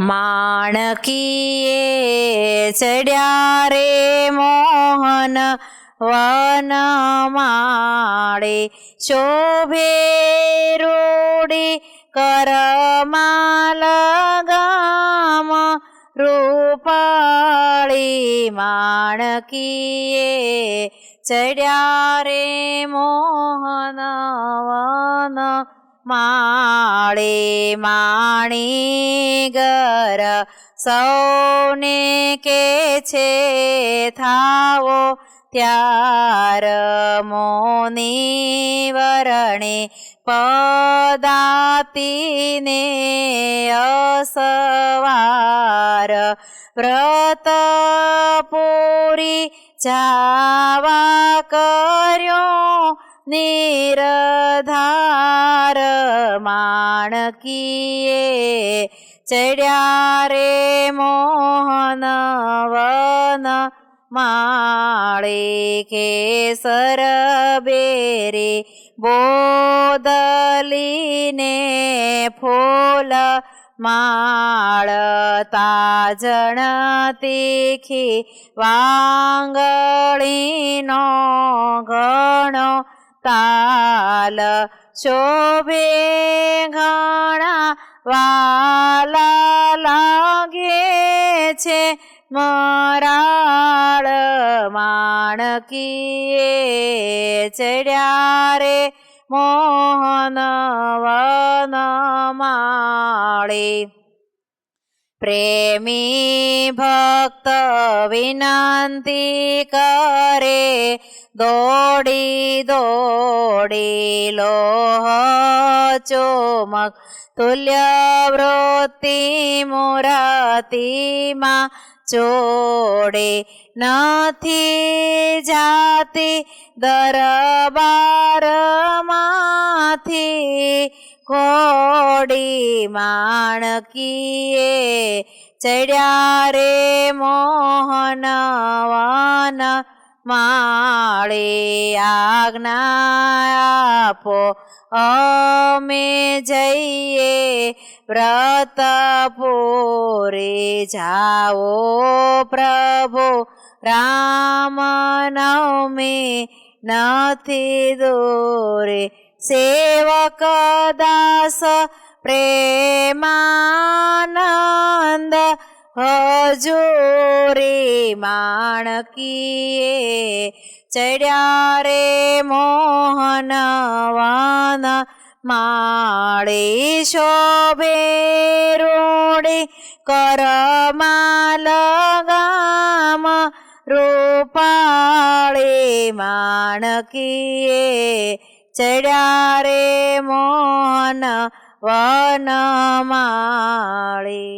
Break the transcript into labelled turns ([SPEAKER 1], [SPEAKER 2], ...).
[SPEAKER 1] માણકીએ ચડ્યા રે મોહન વન માળે શોભે રૂડી કરમાલ ગામ રૂપાળી માણકીએ ચડ્યા રે મોહન વન માળે માણી ગર સૌને કે છે થાવો ત્યાર મોની વરણે પદાતીને અસવાર વ્રત પૂરી જાવા કર્યો નિરધાર માણકીએ ચડ્યા રે મોહન વન માળે કેસર બેરે બોદલીને ફૂલ માળતા જણ તીખી વાંગળીનો તાલ શોભે ઘણા વાલા લાગે છે. મરાળ માણકીએ ચડ્યા રે મોહન વન માળે. પ્રેમી ભક્ત વિનંતી કરે દોડી દોડી લોહ ચોમક તુલ્ય વૃત્તિ મુરતીમાં ચોડે નથી જાતી દરબારમાંથી ઘોડી માણકીએ ચડ્યા રે મોહન વન. માળે આજ્ઞા આપો, અમે જઈએ વ્રત પૂરે જાઓ પ્રભુ. રામ નવમી નથી દૂરે સેવક દાસ પ્રેમાનંદ હજુરી માણકીએ ચડ્યા રે મોહન વન માળે શોભે રોડે કરમાલ લગામ રૂપાળે માણકીએ ચડ્યા રે મોહન વન માળે